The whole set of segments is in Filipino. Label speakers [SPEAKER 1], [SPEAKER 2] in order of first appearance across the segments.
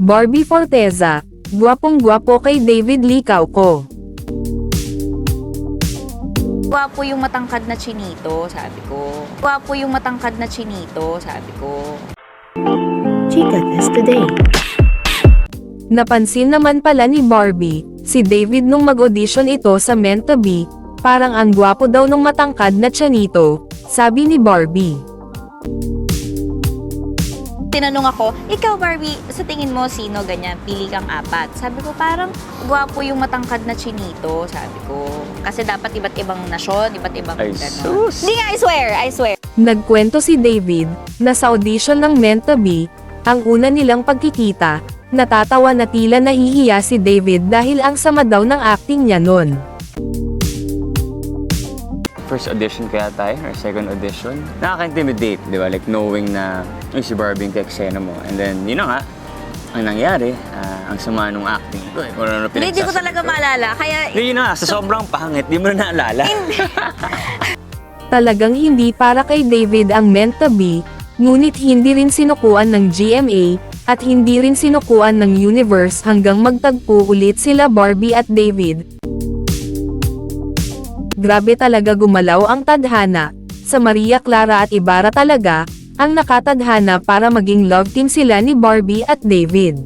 [SPEAKER 1] Barbie Forteza, gwapong-gwapo kay David Likaw ko.
[SPEAKER 2] Gwapo yung matangkad na chinito, sabi ko. Gwapo yung matangkad na chinito, sabi ko.
[SPEAKER 3] Chica Test Today.
[SPEAKER 1] Napansin naman pala ni Barbie, si David nung mag-audition ito sa Meant to Be, parang ang gwapo daw nung matangkad na tiyanito, sabi ni Barbie.
[SPEAKER 2] Tinanong ako, ikaw Barbie, sa tingin mo sino ganyan? Pili kang apat. Sabi ko, parang gwapo yung matangkad na chinito, sabi ko. Kasi dapat iba't ibang nasyon, iba't ibang
[SPEAKER 4] Ay,
[SPEAKER 2] ganon.
[SPEAKER 4] sus!
[SPEAKER 2] Hindi nga, I swear, I swear.
[SPEAKER 1] Nagkwento si David, na sa audition ng Meant to Be, ang una nilang pagkikita, natatawa na tila nahihiya si David dahil ang sama daw ng acting niya nun.
[SPEAKER 4] First audition kaya tayo, or second audition. Nakaka-intimidate, di ba? Like knowing na, ay, si Barbie yung ka-eksena mo. And then, yun na nga, ang nangyari, ah, ang sama nung acting ko. Eh. Kung ano
[SPEAKER 2] Hindi, hindi ko talaga
[SPEAKER 4] ko.
[SPEAKER 2] maalala. Kaya,
[SPEAKER 4] Hindi, yun na nga, sa sobrang pangit, di mo na naalala.
[SPEAKER 1] Talagang hindi para kay David ang Meant to Be, ngunit hindi rin sinukuan ng GMA, at hindi rin sinukuan ng Universe hanggang magtagpo ulit sila Barbie at David. Grabe talaga gumalaw ang tadhana. Sa Maria Clara at Ibarra talaga, ang nakatadhana para maging love team sila ni Barbie at David.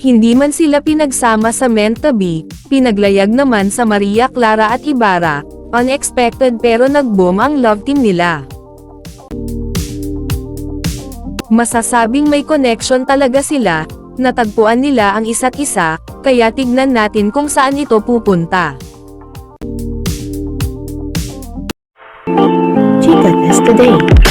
[SPEAKER 1] Hindi man sila pinagsama sa Meant to Be, pinaglayag naman sa Maria Clara at Ibarra, unexpected pero nag-boom ang love team nila. Masasabing may connection talaga sila, natagpuan nila ang isa't isa, kaya tignan natin kung saan ito pupunta.
[SPEAKER 3] Chica Test Today.